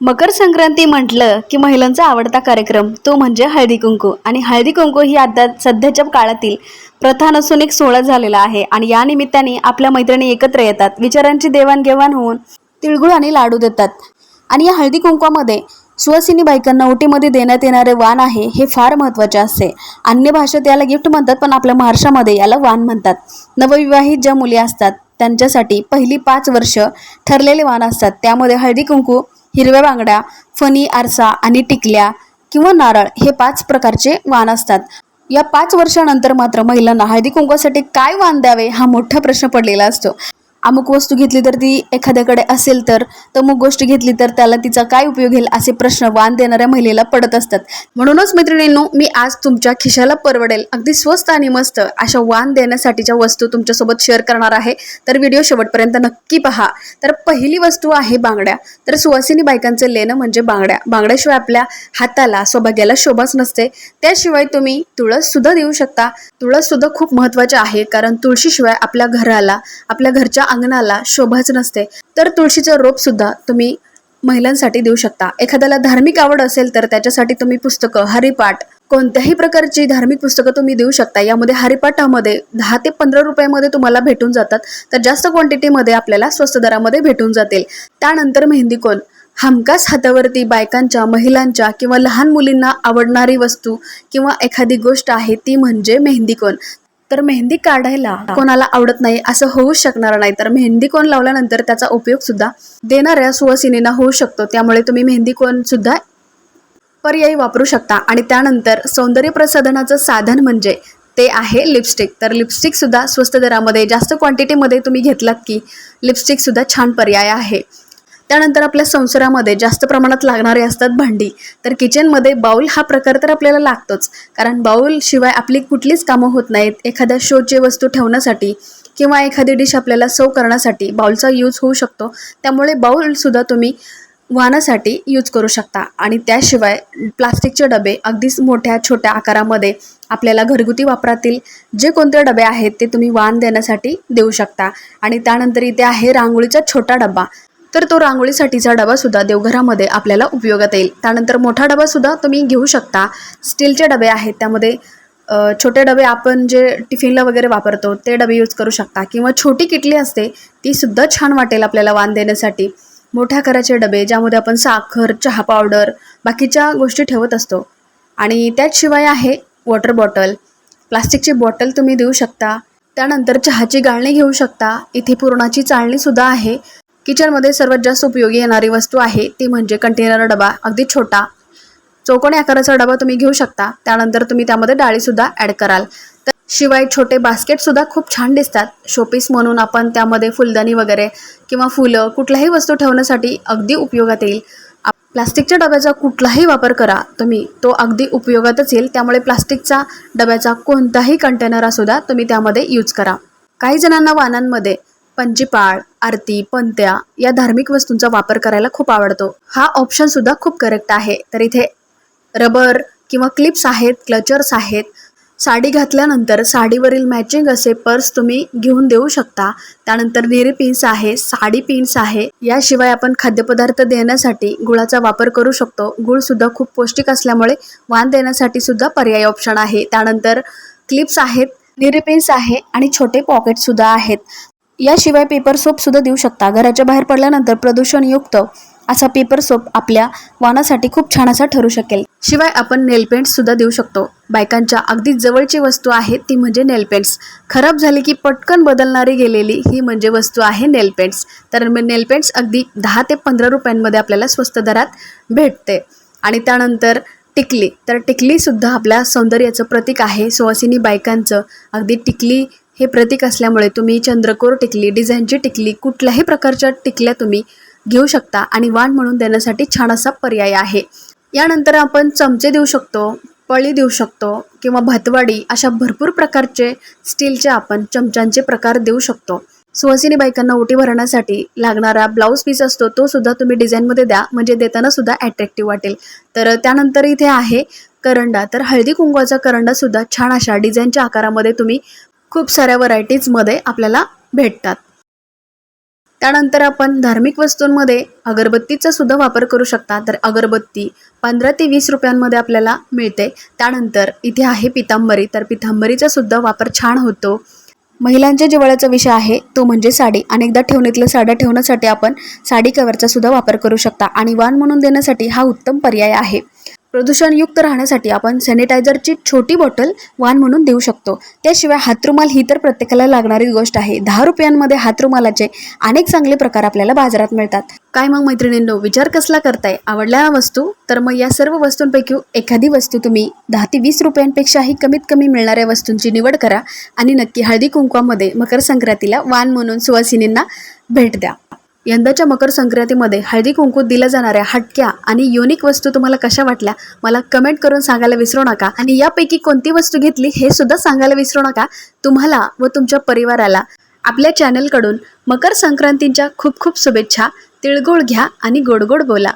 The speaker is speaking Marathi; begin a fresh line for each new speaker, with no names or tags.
मकर संक्रांती म्हटलं की महिलांचा आवडता कार्यक्रम तो म्हणजे हळदी कुंकू. आणि हळदी कुंकू ही आता सध्याच्या काळातील प्रथा नसून एक सोहळा झालेला आहे. आणि या निमित्ताने आपल्या मैत्रिणी एकत्र येतात. विचारांची देवाणघेवाण होऊन तिळगुळ आणि लाडू देतात. आणि या हळदी कुंकवामध्ये सुवासिनी बायकांना ओटीमध्ये देण्यात येणारे वाण आहे हे फार महत्त्वाचे असते. अन्य भाषेत याला गिफ्ट म्हणतात पण आपल्या महाराष्ट्रामध्ये याला वाण म्हणतात. नवविवाहित ज्या मुली असतात त्यांच्यासाठी पहिली पाच वर्ष ठरलेले वाण असतात. त्यामध्ये हळदी कुंकू हिरव्या बांगड्या फणी आरसा आणि टिकल्या किंवा नारळ हे पाच प्रकारचे वाण असतात. या पाच वर्षानंतर मात्र महिलांना हळदी कुंकवासाठी काय वाण द्यावे हा मोठा प्रश्न पडलेला असतो. अमुक वस्तू घेतली तर ती एखाद्याकडे असेल तर तमुक गोष्ट घेतली तर त्याला तिचा काय उपयोग होईल असे प्रश्न वाण देणाऱ्या महिलेला पडत असतात. म्हणूनच मैत्रिणींनो मी आज तुमच्या खिशाला परवडेल. अगदी स्वस्त आणि मस्त अशा वाण देण्यासाठीच्या वस्तू तुमच्यासोबत शेअर करणार आहे. तर व्हिडिओ शेवटपर्यंत नक्की पहा. तर पहिली वस्तू आहे बांगड्या. तर सुवासिनी बायकांचे लेणं म्हणजे बांगड्या. बांगड्याशिवाय आपल्या हाताला सौभाग्याला शोभाच नसते. त्याशिवाय तुम्ही तुळस सुद्धा देऊ शकता. तुळस सुद्धा खूप महत्त्वाचे आहे. कारण तुळशीशिवाय आपल्या घराला आपल्या घरच्या अंगणाला शोभाच नसते तर तुळशीचं रोप सुद्धा तुम्ही महिलांसाठी देऊ शकता. एखाद्याला धार्मिक आवड असेल तर त्याच्यासाठी तुम्ही पुस्तकं हरिपाठ कोणत्याही प्रकारची धार्मिक पुस्तकं तुम्ही देऊ शकता. यामध्ये हरिपाठामध्ये दहा ते पंधरा रुपयामध्ये तुम्हाला भेटून जातात तर जास्त क्वांटिटीमध्ये आपल्याला स्वस्त दरामध्ये भेटून जातील. त्यानंतर मेहंदी कोण? हमखास हातावरती बायकांच्या महिलांच्या किंवा लहान मुलींना आवडणारी वस्तू किंवा एखादी गोष्ट आहे ती म्हणजे मेहंदी कोण? तर मेहंदी काढायला कोणाला आवडत नाही असं होऊ शकणार नाही. तर मेहंदी कोण लावल्यानंतर त्याचा उपयोग सुद्धा देणाऱ्या सुवासिनींना होऊ शकतो. त्यामुळे तुम्ही मेहंदी कोण सुद्धा पर्यायी वापरू शकता. आणि त्यानंतर सौंदर्य प्रसाधनाचं साधन म्हणजे ते आहे लिपस्टिक तर लिपस्टिक सुद्धा स्वस्त दरामध्ये जास्त क्वांटिटीमध्ये तुम्ही घेतलात की लिपस्टिक सुद्धा छान पर्याय आहे. त्यानंतर आपल्या संसारामध्ये जास्त प्रमाणात लागणारे असतात भांडी. तर किचनमध्ये बाऊल हा प्रकार तर आपल्याला लागतोच. कारण बाऊल शिवाय आपली कुठलीच कामं होत नाहीत. एखाद्या शोची वस्तू ठेवण्यासाठी किंवा एखादी डिश आपल्याला सव करण्यासाठी बाऊलचा यूज होऊ शकतो. त्यामुळे बाऊलसुद्धा तुम्ही वाहनासाठी यूज करू शकता. आणि त्याशिवाय प्लास्टिकचे डबे अगदीच मोठ्या छोट्या आकारामध्ये आपल्याला घरगुती वापरातील जे कोणते डबे आहेत ते तुम्ही वाहन देण्यासाठी देऊ शकता. आणि त्यानंतर इथे आहे रांगोळीचा छोटा डबा तर तो रांगोळीसाठीचा डबा सुद्धा देवघरामध्ये आपल्याला उपयोगात येईल. त्यानंतर मोठा डबा सुद्धा तुम्ही घेऊ शकता. स्टीलचे डबे आहेत. त्यामध्ये छोटे डबे आपण जे टिफिनला वगैरे वापरतो ते डबे यूज करू शकता. किंवा छोटी किटली असते ती सुद्धा छान वाटेल आपल्याला वाण देण्यासाठी. मोठ्या आकाराचे डबे ज्यामध्ये आपण साखर चहा पावडर बाकीच्या गोष्टी ठेवत असतो. आणि त्याचशिवाय आहे वॉटर बॉटल प्लास्टिकची बॉटल तुम्ही देऊ शकता. त्यानंतर चहाची गाळणी घेऊ शकता. इथे पुरणाची चाळणीसुद्धा आहे. किचनमध्ये सर्वात जास्त उपयोगी येणारी वस्तू आहे ती म्हणजे कंटेनर डबा अगदी छोटा. चौकोनी आकाराचा डबा तुम्ही घेऊ शकता. त्यानंतर तुम्ही त्यामध्ये डाळीसुद्धा ॲड कराल. तर शिवाय छोटे बास्केटसुद्धा खूप छान दिसतात. शोपीस म्हणून आपण त्यामध्ये फुलदाणी वगैरे किंवा फुलं कुठल्याही वस्तू ठेवण्यासाठी अगदी उपयोगात येईल. प्लास्टिकच्या डब्याचा कुठलाही वापर करा तुम्ही तो अगदी उपयोगातच येईल. त्यामुळे प्लास्टिकचा डब्याचा कोणताही कंटेनर असू तुम्ही त्यामध्ये यूज करा. काही जणांना वाहनांमध्ये पंजीपाळ आरती पंत्या या धार्मिक वस्तूंचा वापर करायला खूप आवडतो. हा ऑप्शन सुद्धा खूप करेक्ट आहे. तर इथे रबर किंवा क्लिप्स आहेत क्लचर्स आहेत. साडी घातल्यानंतर साडीवरील मॅचिंग असे पर्स तुम्ही घेऊन देऊ शकता. त्यानंतर निरी पिन्स आहे साडी पिन्स आहे. याशिवाय आपण खाद्यपदार्थ देण्यासाठी गुळाचा वापर करू शकतो. गुळ सुद्धा खूप पौष्टिक असल्यामुळे वाण देण्यासाठी सुद्धा पर्याय ऑप्शन आहे. त्यानंतर क्लिप्स आहेत निरी पिन्स आहे आणि छोटे पॉकेट सुद्धा आहेत. याशिवाय पेपर सोप सुद्धा देऊ शकता. घराच्या बाहेर पडल्यानंतर प्रदूषणयुक्त असा पेपर सोप आपल्या वाहनासाठी खूप छान असा ठरू शकेल. शिवाय आपण नेल पेंट्स सुद्धा देऊ शकतो. बायकांच्या अगदी जवळची वस्तू आहे ती म्हणजे नेल पेंट्स खराब झाली की पटकन बदलणारी गेलेली ही म्हणजे वस्तू आहे नेल पेंट्स तर नेल पेंट्स अगदी दहा ते पंधरा रुपयांमध्ये आपल्याला स्वस्त दरात भेटते. आणि त्यानंतर टिकली. तर टिकलीसुद्धा आपल्या सौंदर्याचं प्रतीक आहे. सुवासिनी बायकांचं अगदी टिकली हे प्रतीक असल्यामुळे तुम्ही चंद्रकोर टिकली डिझाईनची टिकली कुठल्याही प्रकारच्या टिकल्या तुम्ही घेऊ शकता आणि वाण म्हणून देण्यासाठी छान असा पर्याय आहे. यानंतर आपण चमचे देऊ शकतो पळी देऊ शकतो किंवा भातवाडी अशा भरपूर प्रकारचे स्टीलचे आपण चमच्यांचे प्रकार देऊ शकतो. सुवासिनी बायकांना ओटी भरण्यासाठी लागणारा ब्लाऊज पीस असतो तो सुद्धा तुम्ही डिझाईनमध्ये द्या म्हणजे देताना सुद्धा अट्रॅक्टिव्ह वाटेल. तर त्यानंतर इथे आहे करंडा तर हळदी कुंकवाचा करंडा सुद्धा छान अशा डिझाईनच्या आकारामध्ये तुम्ही खूप साऱ्या व्हरायटीजमध्ये आपल्याला भेटतात. त्यानंतर आपण धार्मिक वस्तूंमध्ये अगरबत्तीचा सुद्धा वापर करू शकता. तर अगरबत्ती पंधरा ते वीस रुपयांमध्ये आपल्याला मिळते. त्यानंतर इथे आहे पितांबरी. तर पितांबरीचा सुद्धा वापर छान होतो. महिलांच्या जिवाळ्याचा विषय आहे तो म्हणजे साडी. अनेकदा ठेवणीतल्या साड्या ठेवण्यासाठी आपण साडी कवरचा सुद्धा वापर करू शकता. आणि वाण म्हणून देण्यासाठी हा उत्तम पर्याय आहे. प्रदूषणयुक्त राहण्यासाठी आपण सॅनिटायझरची छोटी बॉटल वाण म्हणून देऊ शकतो. त्याशिवाय हातरुमाल ही तर प्रत्येकाला लागणारी गोष्ट आहे. दहा रुपयांमध्ये हातरुमालाचे अनेक चांगले प्रकार आपल्याला बाजारात मिळतात. काय मग मैत्रिणींनो विचार कसला करताय? आवडल्या वस्तू? तर मग या सर्व वस्तूंपैकी एखादी वस्तू तुम्ही दहा ते वीस रुपयांपेक्षाही कमीत कमी मिळणाऱ्या वस्तूंची निवड करा आणि नक्की हळदी कुंकवामध्ये मकर संक्रांतीला वाण म्हणून सुवासिनींना भेट द्या. यंदाच्या मकर संक्रांतीमध्ये हळदी कुंकू दिल्या जाणाऱ्या हटक्या आणि युनिक वस्तू तुम्हाला कशा वाटल्या मला कमेंट करून सांगायला विसरू नका. आणि यापैकी कोणती वस्तू घेतली हे सुद्धा सांगायला विसरू नका. तुम्हाला व तुमच्या परिवाराला. आपल्या चॅनलकडून मकर संक्रांतीच्या खूप खूप शुभेच्छा. तिळगुळ घ्या आणि गोड गोड बोला.